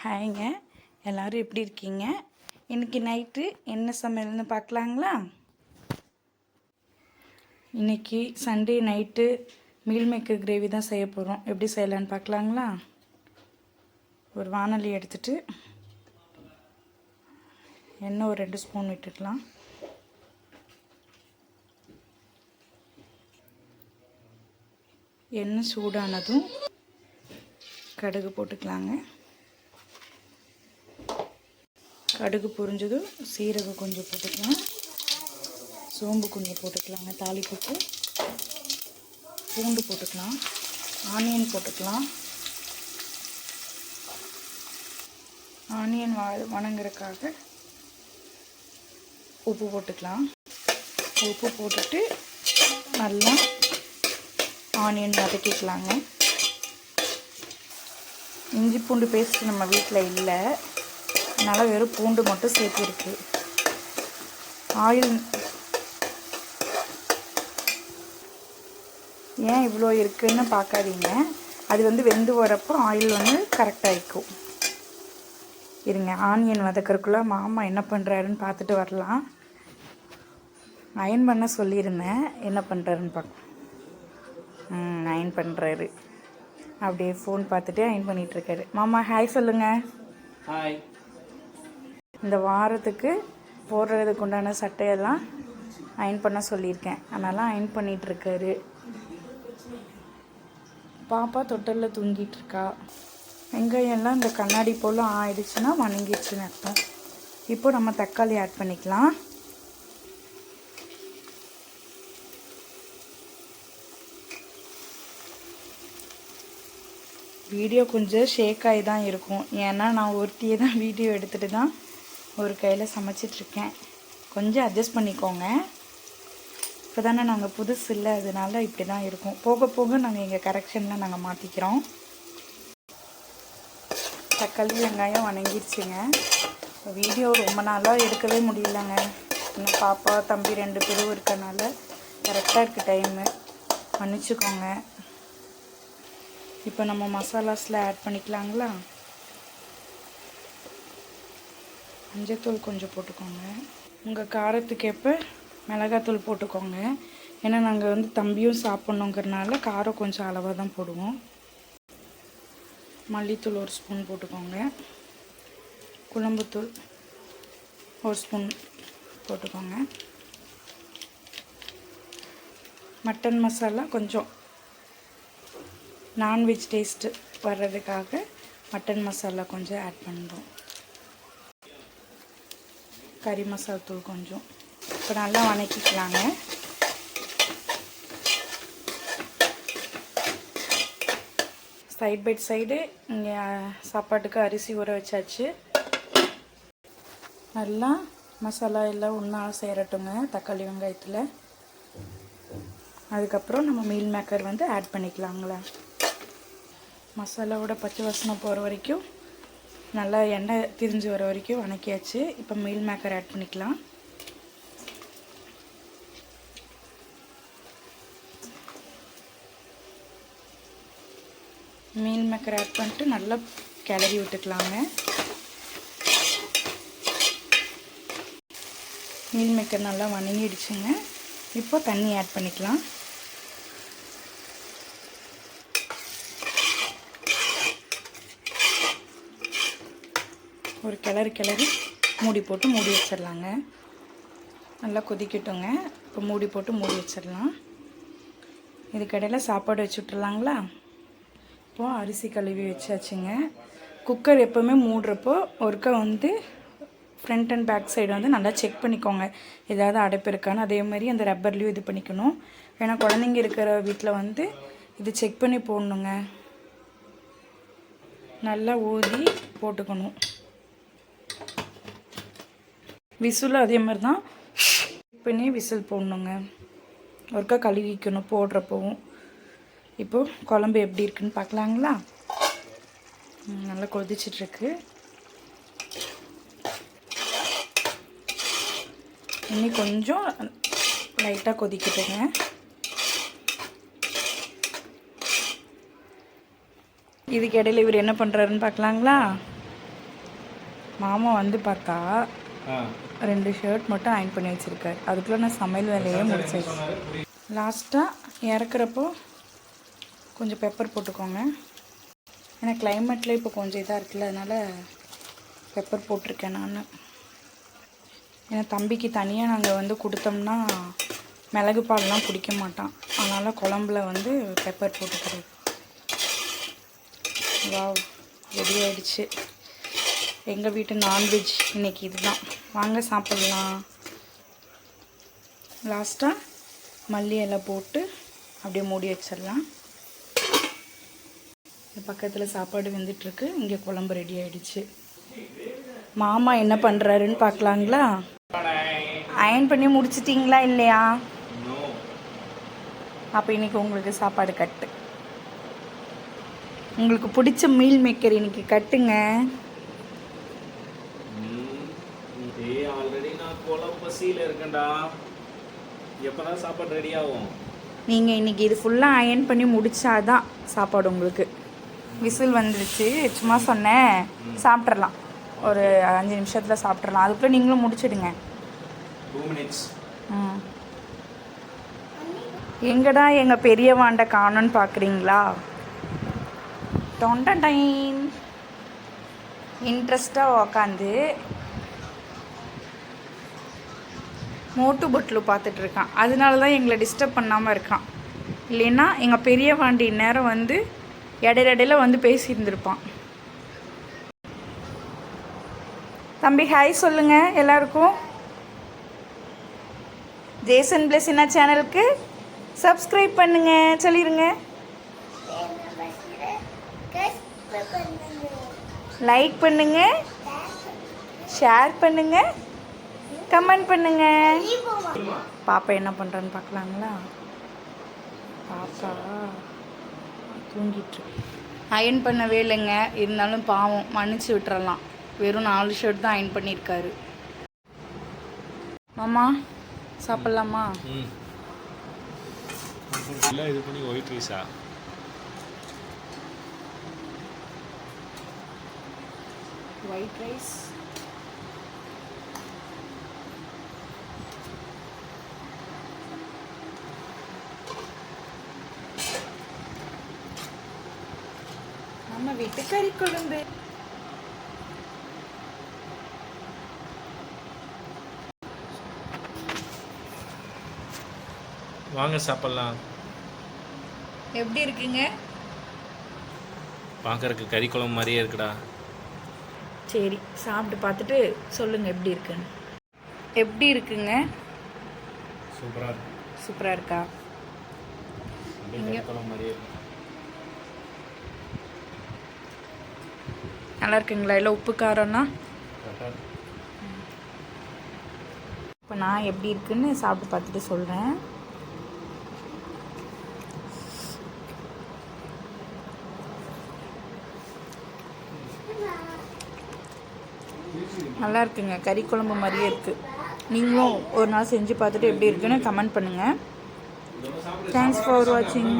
ஹாய்ங்க. எல்லோரும் எப்படி இருக்கீங்க? இன்றைக்கி நைட்டு என்ன சமையல்னு பார்க்கலாங்களா? இன்றைக்கி Sunday night meal maker gravy தான் செய்ய போகிறோம் எப்படி செய்யலான்னு பார்க்கலாங்களா? ஒரு வானொலி எடுத்துட்டு எண்ணெய் ஒரு ரெண்டு ஸ்பூன் விட்டுக்கலாம். எண்ணெய் சூடானதும் கடுகு போட்டுக்கலாங்க. கடுகு பொரிஞ்சதும் சீரகம் கொஞ்சம் போட்டுக்கலாம். சோம்பு கொஞ்சம் போட்டுக்கலாங்க தாளிப்புக்கு. பூண்டு போட்டுக்கலாம் ஆனியன் போட்டுக்கலாம். ஆனியன் வ வணங்குறதுக்காக உப்பு போட்டுக்கலாம். உப்பு போட்டுட்டு நல்லா ஆனியன் வதக்கிக்கலாங்க. இஞ்சி பூண்டு பேஸ்ட் நம்ம வீட்டில் இல்லை. அதனால் வெறும் பூண்டு மட்டும் சேர்த்துருக்கு. ஆயில் ஏன் இவ்வளோ இருக்குன்னு பார்க்காதீங்க. அது வந்து வெந்து வரப்போ ஆயில் வந்து கரெக்டாகிக்கும் இருங்க ஆனியன் வதக்கறக்குள்ளே மாமா என்ன பண்ணுறாருன்னு பார்த்துட்டு வரலாம். அயன் பண்ண சொல்லியிருந்தேன் என்ன பண்ணுறாருன்னு பார்க்க அயன் பண்ணுறாரு அப்படியே ஃபோன் பார்த்துட்டு அயன் பண்ணிகிட்ருக்காரு மாமா ஹாய் சொல்லுங்கள் ஹாய் இந்த வாரத்துக்கு போடுறதுக்கு உண்டான சட்டையெல்லாம் அயன் பண்ண சொல்லியிருக்கேன். அதனால் அயன் பண்ணிகிட்ருக்காரு பாப்பா தொட்டலில் தூங்கிட்டு இருக்கா வெங்காயம்லாம் இந்த கண்ணாடி போல் ஆயிடுச்சுன்னா வணங்கிடுச்சுன்னு அர்த்தம். இப்போ நம்ம தக்காளி ஆட் பண்ணிக்கலாம். வீடியோ கொஞ்சம் ஷேக் ஆகி தான் இருக்கும். ஏன்னா நான் ஒருத்தியே தான் வீடியோ எடுத்துகிட்டு தான் ஒரு கையில் சமைச்சிட்ருக்கேன். கொஞ்சம் அட்ஜஸ்ட் பண்ணிக்கோங்க. இப்போ தானே நாங்கள் புதுசு இல்லை அதனால இப்படி தான் இருக்கும். போக போக நாங்கள் எங்கள் கரெக்ஷனில் நாங்கள் மாற்றிக்கிறோம் தக்காளி வெங்காயம் வணங்கிடுச்சுங்க. வீடியோ ரொம்ப நாளாக எடுக்கவே முடியலங்க. இன்னும் பாப்பா தம்பி ரெண்டு பேரும் இருக்கனால கரெக்டாக இருக்குது டைமு மன்னிச்சுக்கோங்க. இப்போ நம்ம மசாலாஸில் ஆட் பண்ணிக்கலாங்களா? மஞ்சத்தூள் கொஞ்சம் போட்டுக்கோங்க. உங்கள் காரத்துக்கேற்ப மிளகாத்தூள் போட்டுக்கோங்க. ஏன்னா நாங்கள் வந்து தம்பியும் சாப்பிட்ணுங்கிறனால காரம் கொஞ்சம் அளவாக தான் போடுவோம். மல்லித்தூள் ஒரு ஸ்பூன் போட்டுக்கோங்க. குழம்புத்தூள் ஒரு ஸ்பூன் போட்டுக்கோங்க. மட்டன் மசாலா கொஞ்சம் நான்வெஜ் டேஸ்ட்டு வர்றதுக்காக மட்டன் மசாலா கொஞ்சம் ஆட் பண்ணுறோம். கறி மசாலா தூள் கொஞ்சம். இப்போ நல்லா வணக்கிக்கலாங்க. சைட் பை சைடு இங்கே சாப்பாட்டுக்கு அரிசி ஊற வச்சாச்சு. நல்லா மசாலா எல்லாம் ஒன்றா சேரட்டுங்க தக்காளி வெங்காயத்தில். அதுக்கப்புறம் நம்ம மீல் மேக்கர் வந்து ஆட் பண்ணிக்கலாங்களா? மசாலாவோட பச்சை வாசனை போகிற வரைக்கும் நல்லா எண்ணெய் திரிஞ்சு வர வரைக்கும் வணக்கியாச்சு. இப்போ மீல் மேக்கர் ஆட் பண்ணிக்கலாம். மீல் மேக்கர் ஆட் பண்ணிட்டு நல்லா கிளறி விட்டுக்கலாங்க. மீல் மேக்கர் நல்லா வணங்கிடுச்சுங்க. இப்போ தண்ணி ஆட் பண்ணிக்கலாம். ஒரு கிளறு கிளறி மூடி போட்டு மூடி வச்சிடலாங்க. நல்லா கொதிக்கட்டுங்க. இப்போ மூடி போட்டு மூடி வச்சிடலாம். இதுக்கடையில் சாப்பாடு வச்சு விட்டுறலாங்களா இப்போது அரிசி கழுவி வச்சாச்சுங்க. குக்கர் எப்போவுமே மூடுறப்போ ஒருக்கா வந்து ஃப்ரண்ட் அண்ட் பேக் சைடு வந்து நல்லா செக் பண்ணிக்கோங்க. ஏதாவது அடைப்பு இருக்கான்னு. அதே மாதிரி அந்த ரப்பர்லேயும் இது பண்ணிக்கணும். ஏன்னா குழந்தைங்க இருக்கிற வீட்டில் வந்து இது செக் பண்ணி போடணுங்க. நல்லா ஊதி போட்டுக்கணும். விசிலும் அதே மாதிரி தான். பண்ணி விசில் போடணுங்க. ஒருக்கா கழுவிக்கணும் போடுறப்பவும். இப்போது குழம்பு எப்படி இருக்குன்னு பார்க்கலாங்களா? நல்லா கொதிச்சிட்ருக்கு. இன்னி கொஞ்சம் லைட்டாக கொதிக்கிட்டுங்க. இதுக்கு இடையில இவர் என்ன பண்ணுறாருன்னு பார்க்கலாங்களா? மாமா வந்து பார்த்தா ரெண்டு ஷர்ட் மட்டும் அயன் பண்ணி வச்சுருக்காரு. அதுக்குள்ளே நான் சமையல் வேலையே முடிச்சிருக்கேன். லாஸ்ட்டாக இறக்குறப்போ கொஞ்சம் பெப்பர் போட்டுக்கோங்க. ஏன்னா கிளைமேட்டில் இப்போ கொஞ்சம் இதாக இருக்குல்ல அதனால் பெப்பர் போட்டிருக்கேன் நான். ஏன்னா தம்பிக்கு தனியாக நாங்கள் வந்து கொடுத்தோம்னா மிளகு பால்லாம் குடிக்க மாட்டான். அதனால் குழம்புல வந்து பெப்பர் போட்டுக்கிறது. வாவ் ரெடி ஆகிடுச்சு எங்கள் வீட்டு நான்வெஜ் இன்னைக்கு இதுதான். வாங்க சாப்பிட்லாம். லாஸ்ட்டாக மல்லி இலை போட்டு அப்படியே மூடி வச்சிடலாம். பக்கத்தில் சாப்பாடு வெந்துட்டுருக்கு. இங்கே குழம்பு ரெடி ஆகிடுச்சு மாமா என்ன பண்ணுறாருன்னு பார்க்கலாங்களா? அயன் பண்ணி முடிச்சிட்டிங்களா இல்லையா? அப்போ இன்னைக்கு உங்களுக்கு சாப்பாடு கட்டு. உங்களுக்கு பிடிச்ச மீல் மேக்கர் இன்னைக்கு கட்டுங்க. ஏய் ஆல்ரெடி நான் கொலை பசியில் இருக்கேன்டா. எப்பதான் சாப்பாடு ரெடி ஆகும்? நீங்கள் இன்னைக்கு இது ஃபுல்லாக அயன் பண்ணி முடிச்சாதான் சாப்பாடு உங்களுக்கு. விசில் வந்துருச்சு சும்மா சொன்னேன். சாப்பிட்றலாம் ஒரு அஞ்சு நிமிஷத்தில் சாப்பிட்றலாம் அதுக்குள்ளே நீங்களும் முடிச்சிடுங்க. டூ எங்கடா எங்கள் பெரியவாண்ட காணோன்னு பார்க்குறீங்களா தொண்டடைன் இன்ட்ரெஸ்டாக உக்காந்து. மோட்டு பொட்லு பார்த்துட்டு இருக்கான் அதனால தான் எங்களை டிஸ்டர்ப் பண்ணாமல் இருக்கான். இல்லைன்னா எங்கள் பெரிய வாண்டி நேரம் வந்து இடையில இடையில வந்து பேசியிருந்திருப்பான். தம்பி ஹாய் சொல்லுங்கள் எல்லாருக்கும். ஜேசன் பிளஸினா சேனலுக்கு சப்ஸ்கிரைப் பண்ணுங்க. சொல்லிடுங்க லைக் பண்ணுங்க. ஷேர் பண்ணுங்க. கமெண்ட் பண்ணுங்க. பாப்பா என்ன பண்ணுறான்னு பார்க்கலாங்களா? பாப்பா தூங்கிட்டு அயன் பண்ணவே இல்லைங்க. இருந்தாலும் பாவம் மன்னிச்சு விட்டுறலாம். வெறும் நாலு ஷர்ட் தான் அயன் பண்ணியிருக்காரு மாமா சாப்பிட்லாமா? ம். இல்லை இது பண்ணி ஒயிட் ரைஸா ஒயிட் ரைஸ் நம்ம வீட்டு கறி குழம்பு. வாங்க சாப்பிட்லாம். எப்படி இருக்குங்க? பார்க்கறதுக்கு கறி குழம்பு மாதிரியே இருக்குடா. சரி சாப்பிட்டு பார்த்துட்டு சொல்லுங்க எப்படி இருக்குன்னு. எப்படி இருக்குங்க? சூப்பராக இருக்கு. சூப்பராக இருக்கா? கறி குழம்பு மாதிரியே இருக்கு. நல்லா இருக்குங்களா இல்லை உப்பு காரம்னா? இப்போ நான் எப்படி இருக்குன்னு சாப்பிட்டு பார்த்துட்டு சொல்கிறேன் நல்லா இருக்குங்க கறி குழம்பு மாதிரியே இருக்குது நீங்களும் ஒரு நாள் செஞ்சு பார்த்துட்டு எப்படி இருக்குன்னு கமெண்ட் பண்ணுங்கள் தேங்க்ஸ் ஃபார் வாட்சிங்